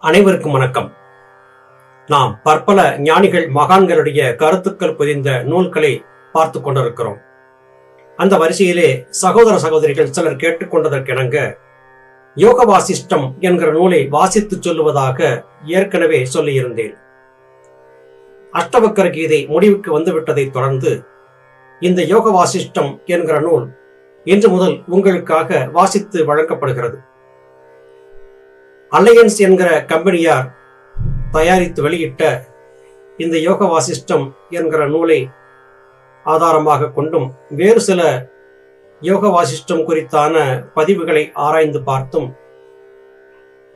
அனைவருக்கும் வணக்கம். நாம் பற்பல ஞானிகள் மகான்களுடைய கருத்துக்கள் புதிந்த நூல்களை பார்த்து கொண்டிருக்கிறோம். அந்த வரிசையிலே சகோதர சகோதரிகள் சிலர் கேட்டுக்கொண்டதற்கிணங்க யோக வாசிஷ்டம் என்கிற நூலை வாசித்து சொல்லுவதாக ஏற்கனவே சொல்லியிருந்தேன். அஷ்டவக்கர கீதை முடிவுக்கு வந்துவிட்டதை தொடர்ந்து இந்த யோக வாசிஷ்டம் என்கிற நூல் இன்று முதல் உங்களுக்காக வாசித்து வழங்கப்படுகிறது. அலையன்ஸ் என்கிற கம்பெனியார் தயாரித்து வெளியிட்ட இந்த யோக வாசிஷ்டம் என்கிற நூலை ஆதாரமாக கொண்டும் வேறு சில யோக வாசிஷ்டம் குறித்தான பதிவுகளை ஆராய்ந்து பார்த்தும்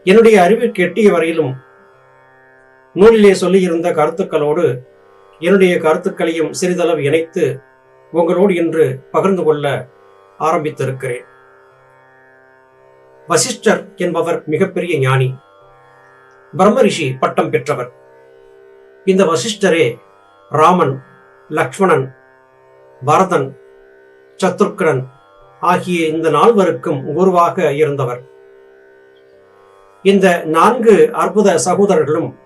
என்னுடைய அறிவுக்கு எட்டிய வரையிலும் நூலிலே சொல்லியிருந்த கருத்துக்களோடு என்னுடைய கருத்துக்களையும் சிறிதளவு இணைத்து உங்களோடு இன்று பகிர்ந்து கொள்ள ஆரம்பித்திருக்கிறேன். வசிஷ்டர் என்பவர் மிகப்பெரிய ஞானி. பிரம்மரிஷி பட்டம் பெற்றவர். இந்த வசிஷ்டரே ராமன் லக்ஷ்மணன் பரதன் சத்ருக்கரன் ஆகிய இந்த நால்வருக்கும் குருவாக இருந்தவர். இந்த நான்கு அற்புத சகோதரர்களும்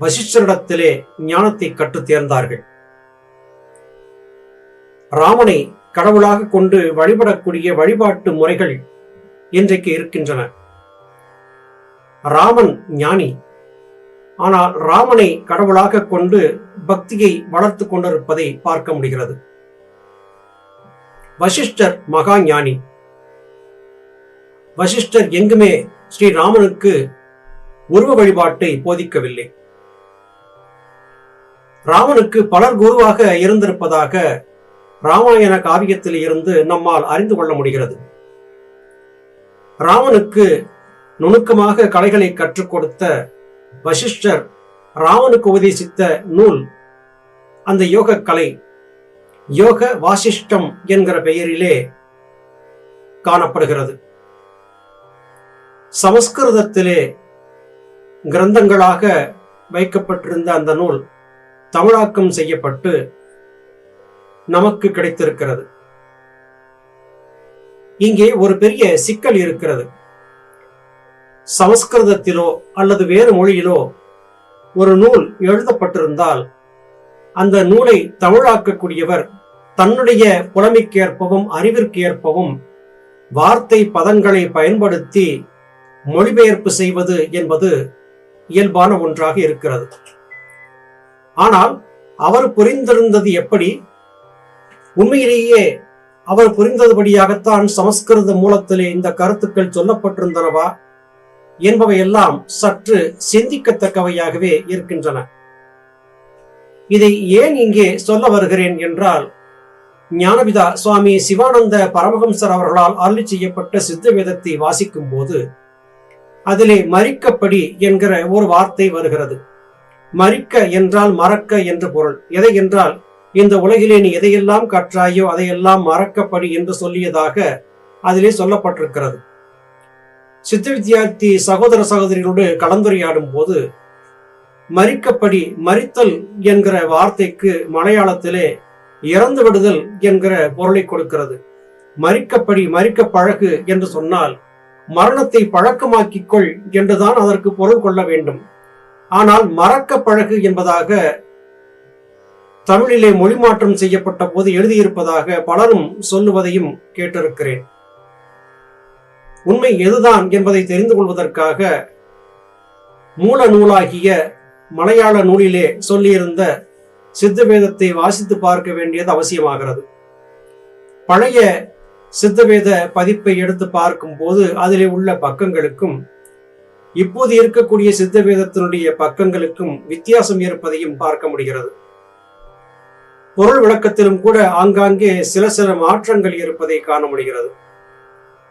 வசிஷ்டரிடத்திலே ஞானத்தை கற்றுத் தேர்ந்தார்கள். ராமனை கடவுளாக கொண்டு வழிபடக்கூடிய வழிபாட்டு முறைகள் இன்றைக்கு இருக்கின்றன. ராமன் ஞானி. ஆனால் ராமனை கடவுளாக கொண்டு பக்தியை வளர்த்து கொண்டிருப்பதை பார்க்க முடிகிறது. வசிஷ்டர் மகா ஞானி. வசிஷ்டர் எங்குமே ஸ்ரீராமனுக்கு உருவ வழிபாட்டை போதிக்கவில்லை. ராமனுக்கு பலர் குருவாக இருந்திருப்பதாக ராமாயண காவியத்தில் இருந்து நம்மால் அறிந்து கொள்ள முடிகிறது. ராவனுக்கு நுணுக்கமாக கலைகளை கற்றுக் கொடுத்த வசிஷ்டர் ராவனுக்கு உபதேசித்த நூல் அந்த யோக கலை யோக வாசிஷ்டம் என்கிற பெயரிலே காணப்படுகிறது. சமஸ்கிருதத்திலே கிரந்தங்களாக வைக்கப்பட்டிருந்த அந்த நூல் தமிழாக்கம் செய்யப்பட்டு நமக்கு கிடைத்திருக்கிறது. இங்கே ஒரு பெரிய சிக்கல் இருக்கிறது. சமஸ்கிருதத்திலோ அல்லது வேறு மொழியிலோ ஒரு நூல் எழுதப்பட்டிருந்தால் அந்த நூலை தமிழாக்கக்கூடியவர் தன்னுடைய புலமைக்கேற்பவும் அறிவிற்கேற்பவும் வார்த்தை பதங்களை பயன்படுத்தி மொழிபெயர்ப்பு செய்வது என்பது இயல்பான ஒன்றாக இருக்கிறது. ஆனால் அவர் புரிந்திருந்தது எப்படி? உண்மையிலேயே அவர் புரிந்ததுபடியாகத்தான் சமஸ்கிருத மூலத்திலே இந்த கருத்துக்கள் சொல்லப்பட்டிருந்தனவா என்பவையெல்லாம் சற்று சிந்திக்கத்தக்கவையாகவே இருக்கின்றன. இதை ஏன் இங்கே சொல்ல வருகிறேன் என்றால் ஞானபிதா சுவாமி சிவானந்த பரமஹம்சர் அவர்களால் அருளி செய்யப்பட்ட சித்த வேதத்தை வாசிக்கும் போது அதிலே மறிக்கப்படி என்கிற ஒரு வார்த்தை வருகிறது. மறிக்க என்றால் மறக்க என்று பொருள். எதை என்றால் இந்த உலகிலே நீ எதையெல்லாம் கற்றாயோ அதையெல்லாம் மறக்கப்படி என்று சொல்லியதாக அதிலே சொல்லப்பட்டிருக்கிறது. சித்த வித்தியார்த்தி சகோதர சகோதரிகளோடு கலந்துரையாடும் போது மறிக்கப்படி மறித்தல் என்கிற வார்த்தைக்கு மலையாளத்திலே இறந்து விடுதல் என்கிற பொருளை கொடுக்கிறது. மறிக்கப்படி மறிக்க பழகு என்று சொன்னால் மரணத்தை பழக்கமாக்கிக்கொள் என்றுதான் அதற்கு பொருள் கொள்ள வேண்டும். ஆனால் மறக்க பழகு என்பதாக தமிழிலே மொழி மாற்றம் செய்யப்பட்ட போது எழுதியிருப்பதாக பலரும் சொல்லுவதையும் கேட்டிருக்கிறேன். உண்மை எதுதான் என்பதை தெரிந்து கொள்வதற்காக மூல நூலாகிய மலையாள நூலிலே சொல்லியிருந்த சித்தவேதத்தை வாசித்து பார்க்க வேண்டியது அவசியமாகிறது. பழைய சித்தவேத பதிப்பை எடுத்து பார்க்கும் போது அதிலே உள்ள பக்கங்களுக்கும் இப்போது இருக்கக்கூடிய சித்தவேதத்தினுடைய பக்கங்களுக்கும் வித்தியாசம் இருப்பதையும் பார்க்க முடிகிறது. பொருள் விளக்கத்திலும் கூட ஆங்காங்கே சில சில மாற்றங்கள் இருப்பதை காண முடிகிறது.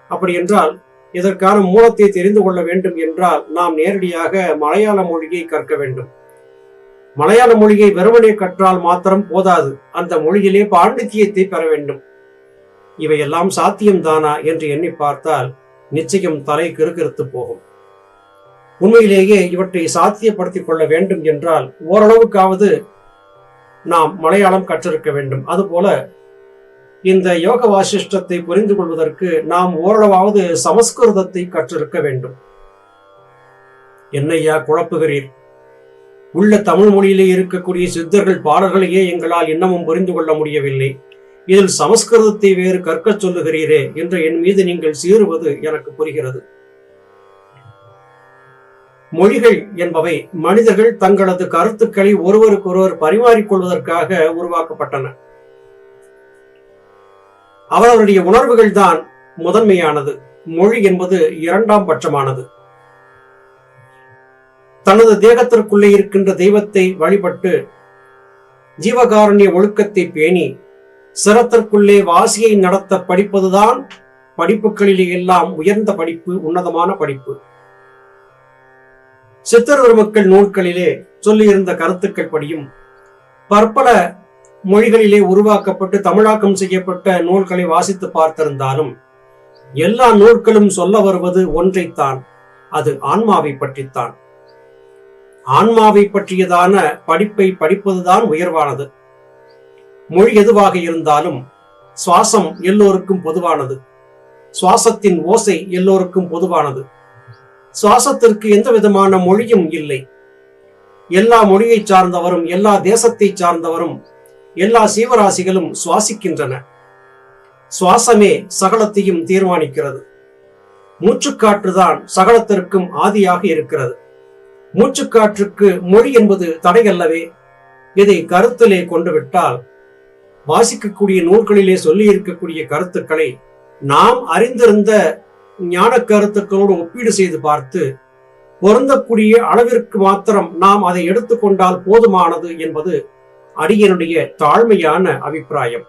அப்படி என்றால் இதற்கான மூலத்தை தெரிந்து கொள்ள வேண்டும் என்றால் நாம் நேரடியாக மலையாள மொழியை கற்க வேண்டும். மலையாள மொழியை வெறுமனே கற்றால் மாத்திரம் போதாது. அந்த மொழியிலே பாண்டித்தியத்தை பெற வேண்டும். இவையெல்லாம் சாத்தியம்தானா என்று எண்ணி பார்த்தால் நிச்சயம் தலை கிறுகிறுத்து போகும். உண்மையிலேயே இவற்றை சாத்தியப்படுத்திக் கொள்ள வேண்டும் என்றால் ஓரளவுக்காவது நாம் மலையாளம் கற்றிருக்க வேண்டும். அதுபோல இந்த யோக வாசிஷ்டத்தை புரிந்து கொள்வதற்கு நாம் ஓரளவாவது சமஸ்கிருதத்தை கற்றிருக்க வேண்டும். என்னையா குழப்புகிறீர்? உள்ள தமிழ் மொழியிலே இருக்கக்கூடிய சித்தர்கள் பாடல்களையே எங்களால் இன்னமும் புரிந்து கொள்ள முடியவில்லை. இதில் சமஸ்கிருதத்தை வேறு கற்கச் சொல்லுகிறீரே என்று என் மீது நீங்கள் சீறுவது எனக்கு புரிகிறது. மொழிகள் என்பவை மனிதர்கள் தங்களது கருத்துக்களை ஒருவருக்கொருவர் பரிமாறிக்கொள்வதற்காக உருவாக்கப்பட்டன. அவரவருடைய உணர்வுகள் தான் முதன்மையானது. மொழி என்பது இரண்டாம் பட்சமானது. தனது தேகத்திற்குள்ளே இருக்கின்ற தெய்வத்தை வழிபட்டு ஜீவகாரண்ய ஒழுக்கத்தை பேணி சிரத்திற்குள்ளே வாசியை நடத்த படிப்பதுதான் படிப்புகளிலே எல்லாம் உயர்ந்த படிப்பு உன்னதமான படிப்பு. சித்தர் மக்கள் நூல்களிலே சொல்லியிருந்த கருத்துக்கள் படியும். பற்பல மொழிகளிலே உருவாக்கப்பட்டு தமிழாக்கம் செய்யப்பட்ட நூல்களை வாசித்து பார்த்திருந்தாலும் எல்லா நூல்களும் சொல்ல வருவது ஒன்றைத்தான் அது ஆன்மாவை பற்றித்தான். ஆன்மாவை பற்றியதான படிப்பை படிப்பதுதான் உயர்வானது. மொழி எதுவாக இருந்தாலும் சுவாசம் எல்லோருக்கும் பொதுவானது. சுவாசத்தின் ஓசை எல்லோருக்கும் பொதுவானது. சுவாசத்திற்கு எந்த விதமான மொழியும் இல்லை. எல்லா மொழியை சார்ந்தவரும் எல்லா தேசத்தை சார்ந்தவரும் எல்லா சீவராசிகளும் சுவாசிக்கின்றன. சுவாசமே சகலத்தையும் தீர்மானிக்கிறது. மூச்சுக்காற்றுதான் சகலத்திற்கும் ஆதியாக இருக்கிறது. மூச்சுக்காற்றுக்கு மொழி என்பது தடையல்லவே. இதை கருத்திலே கொண்டு விட்டால் வாசிக்கக்கூடிய நூல்களிலே சொல்லி இருக்கக்கூடிய கருத்துக்களை நாம் அறிந்திருந்த ஞான கருத்துக்களோடு ஒப்பீடு செய்து பார்த்து பொருந்தக்கூடிய அளவிற்கு மாத்திரம் நாம் அதை எடுத்துக்கொண்டால் போதுமானது என்பது அடியனுடைய தாழ்மையான அபிப்பிராயம்.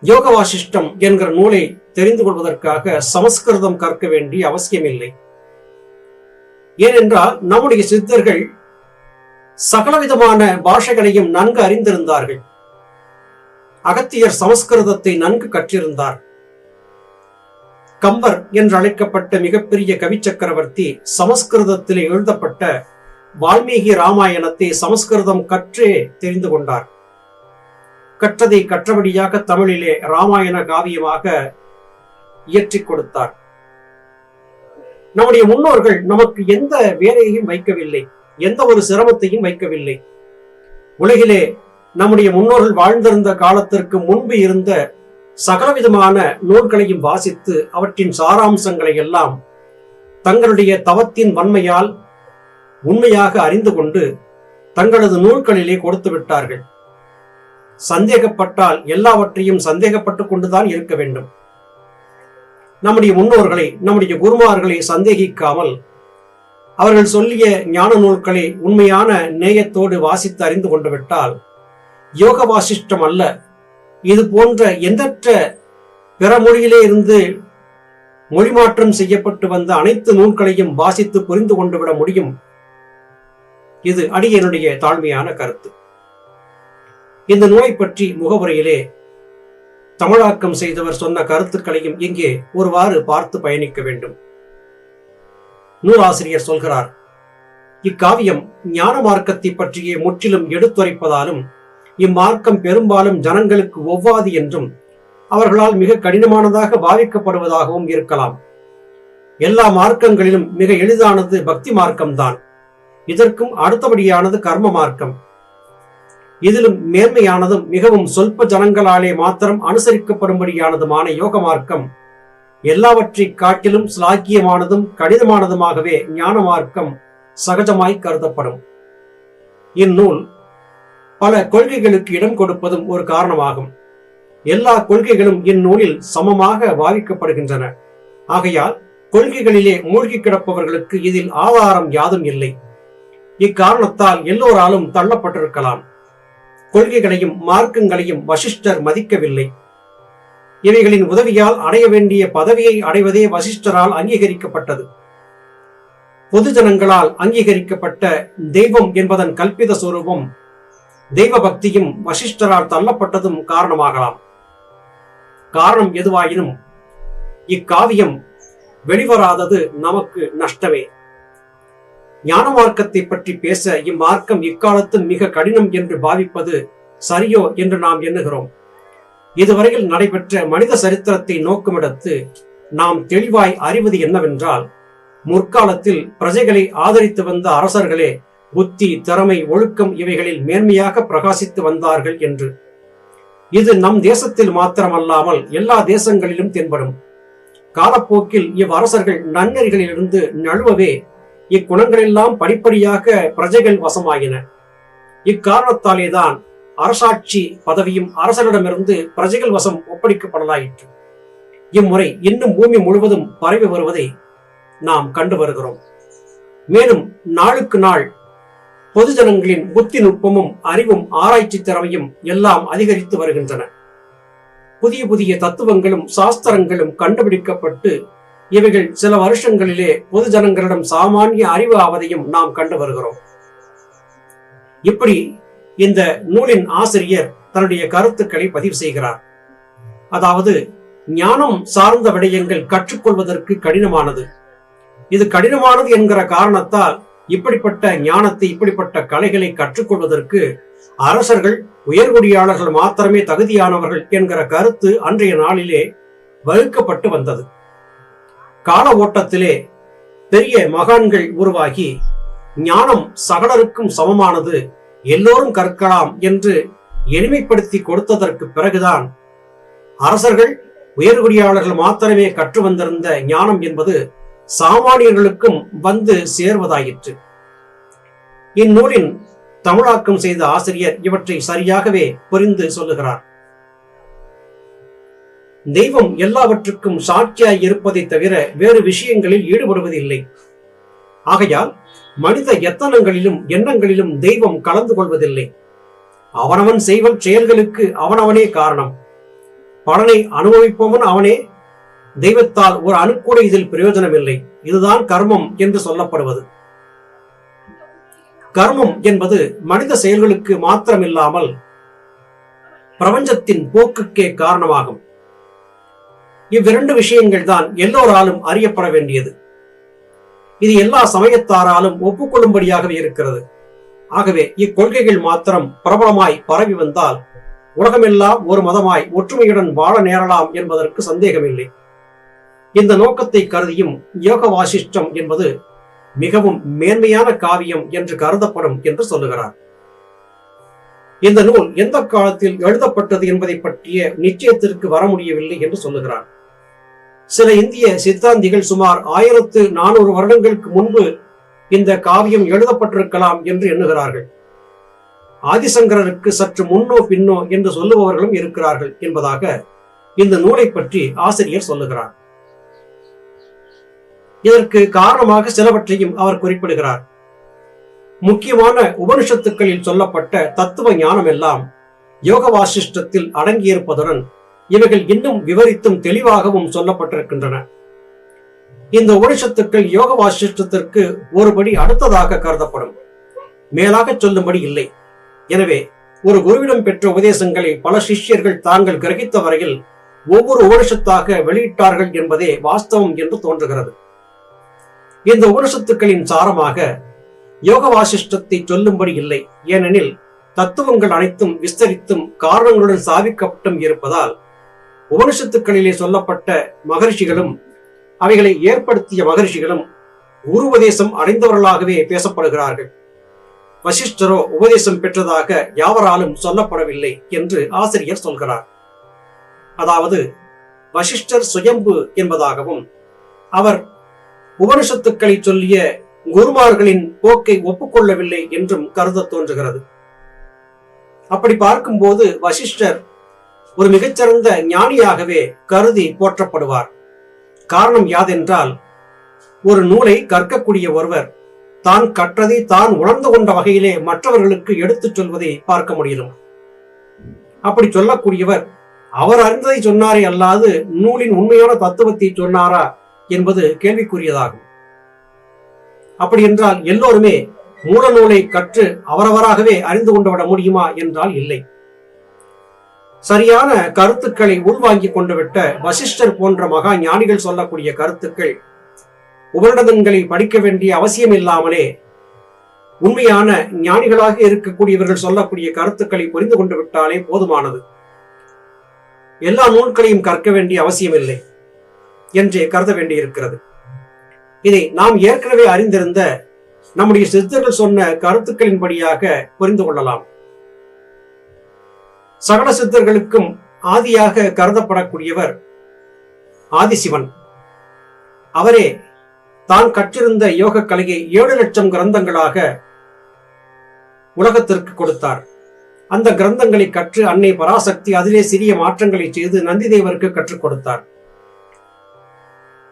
யோக வாசிஷ்டம் என்கிற நூலை தெரிந்து கொள்வதற்காக சமஸ்கிருதம் கற்க வேண்டிய அவசியமில்லை. ஏனென்றால் நம்முடைய சித்தர்கள் சகலவிதமான பாஷைகளையும் நன்கு அறிந்திருந்தார்கள். அகத்தியர் சமஸ்கிருதத்தை நன்கு கற்றிருந்தார். கம்பர் என்று அழைக்கப்பட்ட மிகப்பெரிய கவி சக்கரவர்த்தி சமஸ்கிருதத்தில் எழுதப்பட்ட வால்மீகி ராமாயணத்தை சமஸ்கிருதம் கற்றே தெரிந்து கொண்டார். கற்றதை கற்றபடியாக தமிழிலே ராமாயண காவியமாக இயற்றிக் கொடுத்தார். நம்முடைய முன்னோர்கள் நமக்கு எந்த வேலையையும் வைக்கவில்லை எந்த ஒரு சிரமத்தையும் வைக்கவில்லை. உலகிலே நம்முடைய முன்னோர்கள் வாழ்ந்திருந்த காலத்திற்கு முன்பு இருந்த சகலவிதமான நூல்களையும் வாசித்து அவற்றின் சாராம்சங்களை எல்லாம் தங்களுடைய தவத்தின் வன்மையால் உண்மையாக அறிந்து கொண்டு தங்களது நூல்களிலே கொடுத்து விட்டார்கள். சந்தேகப்பட்டால் எல்லாவற்றையும் சந்தேகப்பட்டுக் கொண்டுதான் இருக்க வேண்டும். நம்முடைய முன்னோர்களை நம்முடைய குருமார்களை சந்தேகிக்காமல் அவர்கள் சொல்லிய ஞான நூல்களை உண்மையான நேயத்தோடு வாசித்து அறிந்து கொண்டு விட்டால் யோக வாசிஷ்டம் அல்ல இது போன்ற எந்தற்ற பிற மொழியிலே இருந்து மொழிமாற்றம் செய்யப்பட்டு வந்த அனைத்து நூல்களையும் வாசித்து புரிந்து கொண்டு விட முடியும்? இது அடியனுடைய தாழ்மையான கருத்து. இந்த நோய் பற்றி முகவுரையிலே தமிழாக்கம் செய்தவர் சொன்ன கருத்துக்களையும் இங்கே ஒருவாறு பார்த்து பயணிக்க வேண்டும். நூலாசிரியர் சொல்கிறார் இக்காவியம் ஞான மார்க்கத்தை பற்றியே முற்றிலும் எடுத்துரைப்பதாலும் இம்மார்க்கம் பெரும்பாலும் ஜனங்களுக்கு ஒவ்வாது என்றும் அவர்களால் மிக கடினமானதாக பாவிக்கப்படுவதாகவும் இருக்கலாம். எல்லா மார்க்கங்களிலும் மிக எளிதானது பக்தி மார்க்கம்தான். இதற்கும் அடுத்தபடியானது கர்ம மார்க்கம். இதிலும் மேன்மையானதும் மிகவும் சொல்ப ஜனங்களாலே மாத்திரம் அனுசரிக்கப்படும்படியானதுமான யோக மார்க்கம். எல்லாவற்றை காட்டிலும் சிலாக்கியமானதும் கடினமானதுமாகவே ஞான மார்க்கம் சகஜமாய் கருதப்படும். இந்நூல் பல கொள்கைகளுக்கு இடம் கொடுப்பதும் ஒரு காரணமாகும். எல்லா கொள்கைகளும் இந்நூலில் சமமாக பாவிக்கப்படுகின்றன. ஆகையால் கொள்கைகளிலே மூழ்கி கிடப்பவர்களுக்கு இதில் ஆதாரம் யாதும் இல்லை. இக்காரணத்தால் எல்லோராலும் தள்ளப்பட்டிருக்கலாம். கொள்கைகளையும் மார்க்கங்களையும் வசிஷ்டர் மதிக்கவில்லை. இவைகளின் உதவியால் அடைய வேண்டிய பதவியை அடைவதே வசிஷ்டரால் அங்கீகரிக்கப்பட்டது. பொதுஜனங்களால் அங்கீகரிக்கப்பட்ட தெய்வம் என்பதன் கல்பித சுரூபம் தெய்வ பக்தியும் வசிஷ்டரால் தள்ளப்பட்டதும் காரணமாகலாம். காரணம் எதுவாயினும் இக்காவியம் வெளிவராதது நமக்கு நஷ்டமே. ஞான மார்க்கத்தை பற்றி பேச இம்மார்க்கம் இக்காலத்தும் மிக கடினம் என்று பாவிப்பது சரியோ என்று நாம் எண்ணுகிறோம். இதுவரையில் நடைபெற்ற மனித சரித்திரத்தை நோக்குமிடத்து நாம் தெளிவாய் அறிவது என்னவென்றால் முற்காலத்தில் பிரஜைகளை ஆதரித்து வந்த அரசர்களே புத்தி திறமை ஒழுக்கம் இவைகளில் மேன்மையாக பிரகாசித்து வந்தார்கள் என்று. இது நம் தேசத்தில் மாத்திரமல்லாமல் எல்லா தேசங்களிலும் தென்படும். காலப்போக்கில் இவ்வரசர்கள் நன்னெறிகளிலிருந்து நழுவவே இக்குணங்களெல்லாம் படிப்படியாக பிரஜைகள் வசமாயின. இக்காரணத்தாலேதான் அரசாட்சி பதவியும் அரசரிடமிருந்து பிரஜைகள் வசம் ஒப்படைக்கப்படலாயிற்று. இம்முறை இன்னும் பூமி முழுவதும் பரவி வருவதை நாம் கண்டு வருகிறோம். மேலும் நாளுக்கு நாள் பொதுஜனங்களின் புத்தி நுட்பமும் அறிவும் ஆராய்ச்சி திறமையும் எல்லாம் அதிகரித்து வருகின்றன. புதிய புதிய தத்துவங்களும் சாஸ்திரங்களும் கண்டுபிடிக்கப்பட்டு இவைகள் சில வருஷங்களிலே பொதுஜனங்களிடம் சாமானிய அறிவு ஆவதையும் நாம் கண்டு வருகிறோம். இப்படி இந்த நூலின் ஆசிரியர் தன்னுடைய கருத்துக்களை பதிவு செய்கிறார். அதாவது ஞானம் சார்ந்த விடயங்கள் கற்றுக்கொள்வதற்கு கடினமானது. இது கடினமானது என்கிற காரணத்தால் இப்படிப்பட்ட ஞானத்தை இப்படிப்பட்ட கலைகளை கற்றுக்கொள்வதற்கு அரசர்கள் உயர்குடியாளர்கள் மாத்திரமே தகுதியானவர்கள் என்கிற கருத்து அன்றைய நாளிலே வகுக்கப்பட்டு வந்தது. கால ஓட்டத்திலே பெரிய மகான்கள் உருவாகி ஞானம் சகலருக்கும் சமமானது எல்லோரும் கற்கலாம் என்று எளிமைப்படுத்தி கொடுத்ததற்கு பிறகுதான் அரசர்கள் உயர்குடியாளர்கள் மாத்திரமே கற்று வந்திருந்த ஞானம் என்பது சாமானியர்களுக்கும் வந்து சேர்வதாயிற்று. இந்நூலின் தமிழாக்கம் செய்த ஆசிரியர் இவற்றை சரியாகவே புரிந்து சொல்லுகிறார். தெய்வம் எல்லாவற்றுக்கும் சாட்சியாய் இருப்பதை தவிர வேறு விஷயங்களில் ஈடுபடுவதில்லை. ஆகையால் மனித எத்தனங்களிலும் எண்ணங்களிலும் தெய்வம் கலந்து கொள்வதில்லை. அவனவன் செய்வன் செயல்களுக்கு அவனவனே காரணம். பலனை அனுபவிப்பவன் அவனே தெய்வத்தால் ஒரு அணுக்கூட இதில் பிரயோஜனம் இல்லை இதுதான் கர்மம் என்று சொல்லப்படுவது. கர்மம் என்பது மனித செயல்களுக்கு மாத்திரமில்லாமல் பிரபஞ்சத்தின் போக்குக்கே காரணமாகும். இவ்விரண்டு விஷயங்கள் தான் எல்லோராலும் அறியப்பட வேண்டியது. இது எல்லா சமயத்தாராலும் ஒப்புக்கொள்ளும்படியாகவே இருக்கிறது. ஆகவே இக்கொள்கைகள் மாத்திரம் பிரபலமாய் பரவி வந்தால் உலகமெல்லாம் ஒரு மதமாய் ஒற்றுமையுடன் வாழ நேரலாம் என்பதற்கு சந்தேகமில்லை. இந்த நோக்கத்தை கருதியும் யோக வாசிஷ்டம் என்பது மிகவும் மேன்மையான காவியம் என்று கருதப்படும் என்று சொல்லுகிறார். இந்த நூல் எந்த காலத்தில் எழுதப்பட்டது என்பதை பற்றிய நிச்சயத்திற்கு வர முடியவில்லை என்று சொல்லுகிறார். சில இந்திய சித்தாந்திகள் சுமார் ஆயிரத்து நானூறு வருடங்களுக்கு முன்பு இந்த காவியம் எழுதப்பட்டிருக்கலாம் என்று எண்ணுகிறார்கள். ஆதிசங்கரருக்கு சற்று முன்னோ பின்னோ என்று சொல்லுபவர்களும் இருக்கிறார்கள் என்பதாக இந்த நூலை பற்றி ஆசிரியர் சொல்லுகிறார். இதற்கு காரணமாக சிலவற்றையும் அவர் குறிப்பிடுகிறார். முக்கியமான உபனிஷத்துக்களில் சொல்லப்பட்ட தத்துவ ஞானம் எல்லாம் யோக வாசிஷ்டத்தில் அடங்கியிருப்பதுடன் இவைகள் இன்னும் விவரித்தும் தெளிவாகவும் சொல்லப்பட்டிருக்கின்றன. இந்த உபனிஷத்துக்கள் யோக வாசிஷ்டத்திற்கு ஒருபடி அடுத்ததாக கருதப்படும். மேலாக சொல்லும்படி இல்லை. எனவே ஒரு குருவிடம் பெற்ற உபதேசங்களை பல சிஷ்யர்கள் தாங்கள் கிரகித்த வரையில் ஒவ்வொரு உபனிஷத்தாக வெளியிட்டார்கள் என்பதே வாஸ்தவம் என்று தோன்றுகிறது. இந்த உபனிஷத்துக்களின் சாரமாக யோக வாசிஷ்டத்தை சொல்லும்படி இல்லை. ஏனெனில் தத்துவங்கள் அனைத்தும் விஸ்தரித்தும் காரணங்களுடன் சாதிக்கப்பட்டும் இருப்பதால் உபனிஷத்துக்களிலே சொல்லப்பட்ட மகரிஷிகளும் அவைகளை ஏற்படுத்திய மகரிஷிகளும் குரு உபதேசம் அடைந்தவர்களாகவே பேசப்படுகிறார்கள். வசிஷ்டரோ உபதேசம் பெற்றதாக யாவராலும் சொல்லப்படவில்லை என்று ஆசிரியர் சொல்கிறார். அதாவது வசிஷ்டர் சுயம்பு என்பதாகவும் அவர் உபனிஷத்துக்களை சொல்லிய குருமார்களின் போக்கை ஒப்புக்கொள்ளவில்லை என்றும் கருத தோன்றுகிறது. அப்படி பார்க்கும்போது வசிஷ்டர் ஒரு மிகச்சிறந்த ஞானியாகவே கருதி போற்றப்படுவார். காரணம் யாதென்றால் ஒரு நூலை கற்கக்கூடிய ஒருவர் தான் கற்றதை தான் உணர்ந்து கொண்ட வகையிலே மற்றவர்களுக்கு எடுத்துச் சொல்வதை பார்க்க முடியும். அப்படி சொல்லக்கூடியவர் அவர் அறிந்ததை சொன்னாரே அல்லாது நூலின் உண்மையான தத்துவத்தை சொன்னாரா என்பது கேள்விக்குரியதாகும். அப்படி என்றால் எல்லோருமே மூல நூலை கற்று அவரவராகவே அறிந்து கொண்டு விட முடியுமா என்றால் இல்லை. சரியான கருத்துக்களை உள்வாங்கி கொண்டு விட்ட வசிஷ்டர் போன்ற மகா ஞானிகள் சொல்லக்கூடிய கருத்துக்கள் உபரிடதன்களை படிக்க வேண்டிய அவசியம் இல்லாமலே உண்மையான ஞானிகளாக இருக்கக்கூடியவர்கள் சொல்லக்கூடிய கருத்துக்களை புரிந்து கொண்டு விட்டாலே போதுமானது. எல்லா நூல்களையும் கற்க வேண்டிய அவசியமில்லை. என்றே கருத வேண்டியிருக்கிறது. இதை நாம் ஏற்கனவே அறிந்திருந்த நம்முடைய சித்தர்கள் சொன்ன கருத்துக்களின்படியாக புரிந்து கொள்ளலாம். சகல சித்தர்களுக்கும் ஆதியாக கருதப்படக்கூடியவர் ஆதிசிவன். அவரே தான் கற்றிருந்த யோக கலையை ஏழு லட்சம் கிரந்தங்களாக உலகத்திற்கு கொடுத்தார். அந்த கிரந்தங்களை கற்று அன்னை பராசக்தி அதிலே சிறிய மாற்றங்களை செய்து நந்திதேவருக்கு கற்றுக் கொடுத்தார்.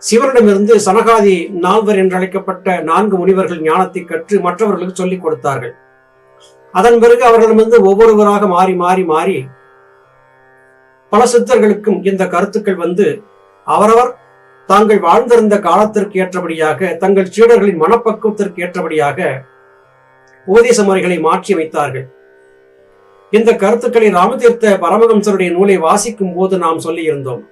சிவனிடமிருந்து சனகாதி நால்வர் என்று அழைக்கப்பட்ட நான்கு முனிவர்கள் ஞானத்தை கற்று மற்றவர்களுக்கு சொல்லிக் கொடுத்தார்கள். அதன் பிறகு அவர்களிடமிருந்து ஒவ்வொருவராக மாறி மாறி மாறி பல சித்தர்களுக்கும் இந்த கருத்துக்கள் வந்து அவரவர் தாங்கள் வாழ்ந்திருந்த காலத்திற்கு ஏற்றபடியாக தங்கள் சீடர்களின் மனப்பக்குவத்திற்கு ஏற்றபடியாக உபதேச முறைகளை மாற்றி அமைத்தார்கள். இந்த கருத்துக்களை ராமதீர்த்த பரமஹம்சருடைய நூலை வாசிக்கும் போது நாம் சொல்லியிருந்தோம்.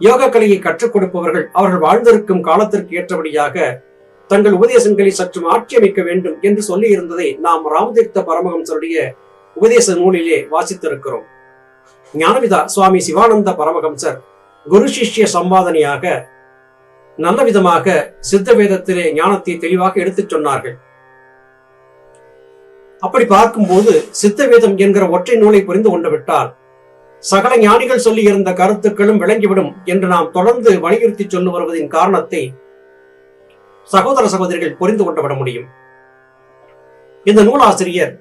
யோக கலையை கற்றுக் கொடுப்பவர்கள் அவர்கள் வாழ்ந்திருக்கும் காலத்திற்கு ஏற்றபடியாக தங்கள் உபதேசங்களை சற்று மாற்றி வேண்டும் என்று சொல்லி இருந்ததை நாம் ராமதீர்த்த பரமஹம்சருடைய உபதேச நூலிலே வாசித்திருக்கிறோம். ஞானவிதா சுவாமி சிவானந்த பரமஹம்சர் குரு சிஷ்ய சம்பாதனையாக நல்ல விதமாக சித்த வேதத்திலே ஞானத்தை தெளிவாக எடுத்துச் சொன்னார்கள். அப்படி பார்க்கும்போது சித்த வேதம் என்கிற ஒற்றை நூலை புரிந்து கொண்டு விட்டால் சகல ஞானிகள் சொல்லி இருந்த கருத்துக்களும் விளங்கிவிடும் என்று நாம் தொடர்ந்து வலியுறுத்தி சொல்லி வருவதின் காரணத்தை சகோதர சகோதரிகள் புரிந்து கொண்டு விட முடியும். இந்த நூலாசிரியர்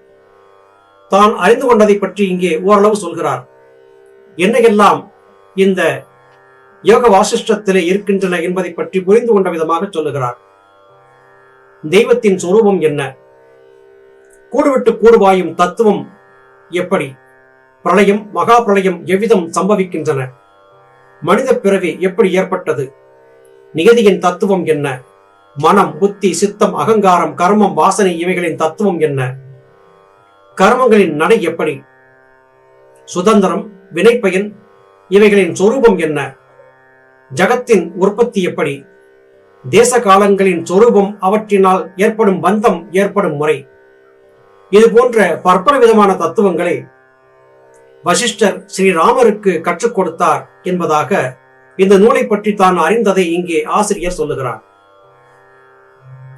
தான் அறிந்து கொண்டதை பற்றி இங்கே ஓரளவு சொல்கிறார். என்னையெல்லாம் இந்த யோக வாசிஷ்டத்திலே இருக்கின்றன என்பதை பற்றி புரிந்து கொண்ட விதமாக சொல்லுகிறார். தெய்வத்தின் சொரூபம் என்ன? கூடுவிட்டு கூடுவாயும் தத்துவம் எப்படி? பிரளயம் மகா பிரளயம் எவ்விதம் சம்பவிக்கின்றன? மனித பிறவி எப்படி ஏற்பட்டது? நிகதியின் தத்துவம் என்ன? மனம் புத்தி சித்தம் அகங்காரம் கர்மம் வாசனை இவைகளின் தத்துவம் என்ன? கர்மங்களின் நடை எப்படி? சுதந்திரம் வினைப்பயன் இவைகளின் சொரூபம் என்ன? ஜகத்தின் உற்பத்தி எப்படி? தேச காலங்களின் சொரூபம் அவற்றினால் ஏற்படும் பந்தம் ஏற்படும் முறை. இது போன்ற பற்பல விதமான தத்துவங்களை வசிஷ்டர் ஸ்ரீராமருக்கு கற்றுக் கொடுத்தார் என்பதாக இந்த நூலை பற்றி தான் அறிந்ததை இங்கே ஆசிரியர் சொல்லுகிறார்.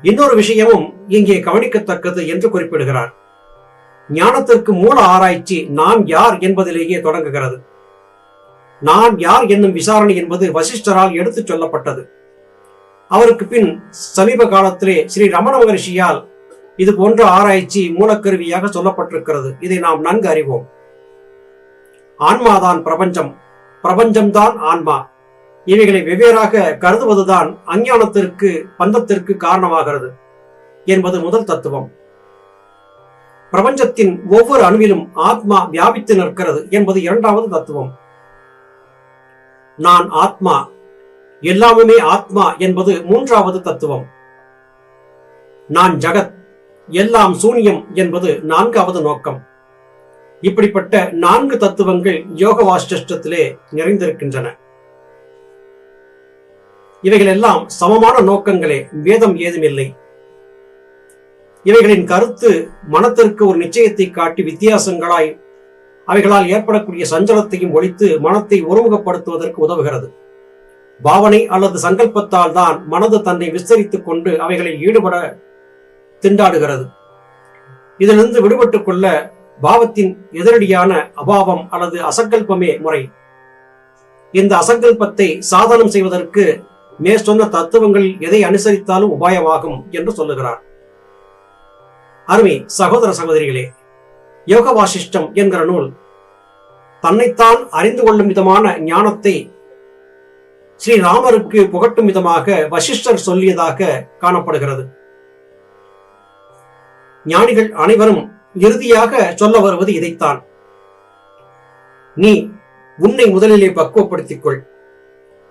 இன்னொரு விஷயமும் இங்கே கவனிக்கத்தக்கது என்று குறிப்பிடுகிறார். ஞானத்திற்கு மூல ஆராய்ச்சி நான் யார் என்பதிலேயே தொடங்குகிறது. நான் யார் என்னும் விசாரணை என்பது வசிஷ்டரால் எடுத்துச் சொல்லப்பட்டது. அவருக்கு பின் சமீப காலத்திலே ஸ்ரீ ரமண மகரிஷியால் இது போன்ற ஆராய்ச்சி மூலக்கருவியாக சொல்லப்பட்டிருக்கிறது. இதை நாம் நன்கு அறிவோம். ஆன்மாதான் பிரபஞ்சம். பிரபஞ்சம்தான் ஆன்மா. இவைகளை வெவ்வேறாக கருதுவதுதான் அஞ்ஞானத்திற்கு பந்தத்திற்கு காரணமாகிறது என்பது முதல் தத்துவம். பிரபஞ்சத்தின் ஒவ்வொரு அணுவிலும் ஆத்மா வியாபித்து நிற்கிறது என்பது இரண்டாவது தத்துவம். நான் ஆத்மா எல்லாமுமே ஆத்மா என்பது மூன்றாவது தத்துவம். நான் ஜகத் எல்லாம் சூனியம் என்பது நான்காவது நோக்கம். இப்படிப்பட்ட நான்கு தத்துவங்கள் யோக வாசிஷ்டத்திலே நிறைந்திருக்கின்றன. இவைகள் எல்லாம் சமமான நோக்கங்களே வேதம் ஏதுமில்லை இவைகளின் கருத்து மனத்திற்கு ஒரு நிச்சயத்தை காட்டி வித்தியாசங்களாய் அவைகளால் ஏற்படக்கூடிய சஞ்சலத்தையும் ஒழித்து மனத்தை ஒருமுகப்படுத்துவதற்கு உதவுகிறது. பாவனை அல்லது சங்கல்பத்தால் தான் மனது தன்னை விஸ்தரித்துக் கொண்டு அவைகளில் ஈடுபட திண்டாடுகிறது. இதிலிருந்து விடுபட்டுக் கொள்ள பாவத்தின் எதிரடியான அபாவம் அல்லது அசங்கல்பமே முறை. இந்த அசங்கல்பத்தை சாதனம் செய்வதற்கு மேற்சொன்ன தத்துவங்களில் எதை அனுசரித்தாலும் உபாயமாகும் என்று சொல்லுகிறார். அருமை சகோதர சகோதரிகளே யோக வாசிஷ்டம் என்கிற நூல் தன்னைத்தான் அறிந்து கொள்ளும் விதமான ஞானத்தை ஸ்ரீராமருக்கு புகட்டும் விதமாக வசிஷ்டர் சொல்லியதாக காணப்படுகிறது. ஞானிகள் அனைவரும் இறுதியாக சொல்ல வருவது இதைத்தான். நீ உன்னை முதலிலே பக்குவப்படுத்திக் கொள்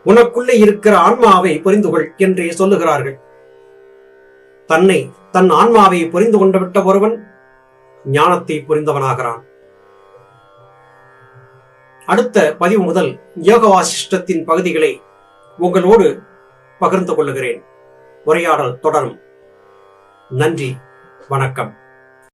உனக்குள்ளே இருக்கிற ஆன்மாவை புரிந்து கொள் என்றே சொல்லுகிறார்கள். தன்னை தன் ஆன்மாவை புரிந்து கொண்டு விட்ட ஒருவன் ஞானத்தை புரிந்தவனாகிறான். அடுத்த பதிவு முதல் யோக வாசிஷ்டத்தின் பகுதிகளை உங்களோடு பகிர்ந்து கொள்ளுகிறேன். உரையாடல் தொடரும். நன்றி வணக்கம்.